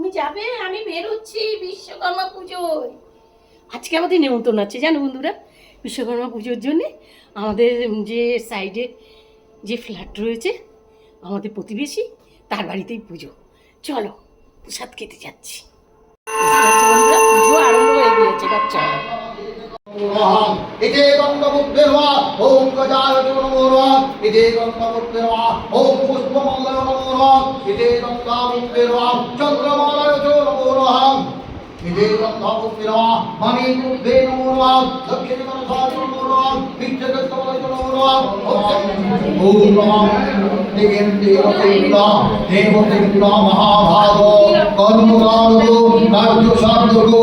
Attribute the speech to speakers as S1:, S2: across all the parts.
S1: তুমি যাবে? আমি বেরোচ্ছি বিশ্বকর্মা পুজোয়। আজকে আমাদের নেমন্তন্ন আছে, জানো বন্ধুরা? বিশ্বকর্মা পুজোর জন্যে আমাদের যে সাইডে যে ফ্ল্যাট রয়েছে, আমাদের প্রতিবেশী, তার বাড়িতেই পুজো। চলো, প্রসাদ খেতে যাচ্ছি। পুজো আরম্ভ হয়ে গিয়েছে এবার
S2: নমঃ ইতি গঙ্গবুদ্ধে নমঃ ওম গজায় নমো নমঃ ইতি ওম পুষ্পমঙ্গল নমো নমঃ ইতি গঙ্গাবুদ্ধে নমঃ চন্দ্রমালায় নমো ইতি গঙ্গাবুদ্ধে মণিবুদ্ধে নমো নমঃ দক্ষিণকরসায় নমো নমঃ বিদ্যুৎকমলায় ওম নমঃ দিগন্তে অতিলা দেবতিন্দ্র মহাভাগ কর্মকারো কার্য সাধকো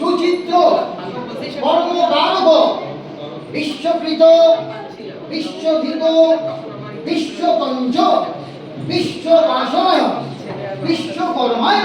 S2: সুচিত্র কর্মকারক বিশ্বকৃত বিশ্বধিত বিশ্বকঞ্জ বিশ্ববাসনায় বিশ্বকর্মায়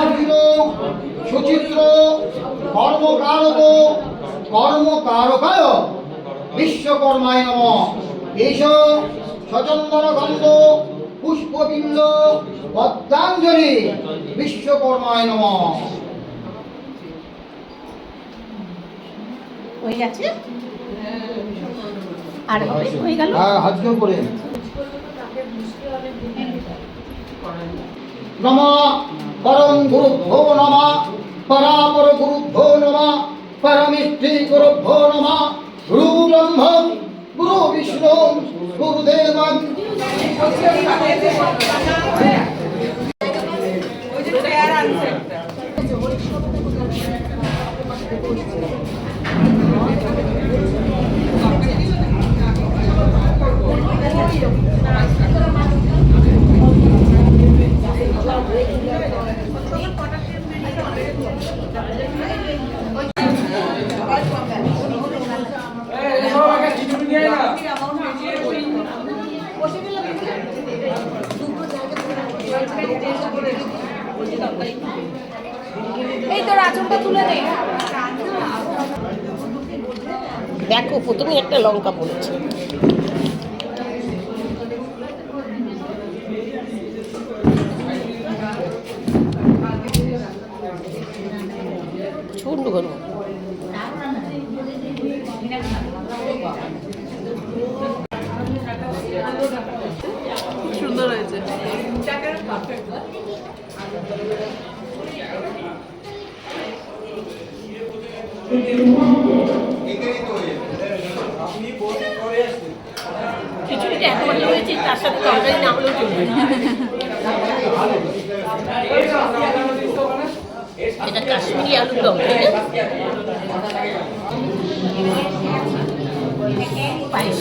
S2: মহাবীর সুচিত্র কর্মকারক কর্মকারকায় বিশ্বকর্মায় নম। এস সচন্দন গন্ধ পুষ্পবিন্দ পদ্মাঞ্জলি বিশ্বকর্মায় নম।
S1: হয়ে গেছে? আর হবে হয়ে গেল?
S2: হ্যাঁ করে। নম। পরম গুরুভ্যো নমা। পরাপর গুরুভ্যো নমা। পরমিষ্টি গুরুভ্যো নমা। গুরু ব্রহ্ম গুরু বিষ্ণু, গুরুদেব।
S3: এই তোর আচমটা তুলে নে
S1: দেখো প্রথমে একটা লঙ্কা পড়েছে। প্রচণ্ড গরম
S4: সুন্দর হয়েছে।
S1: খিচুড়িটা এত ভালো তরকারি এটা কাশ্মীরি আলুর পায়েস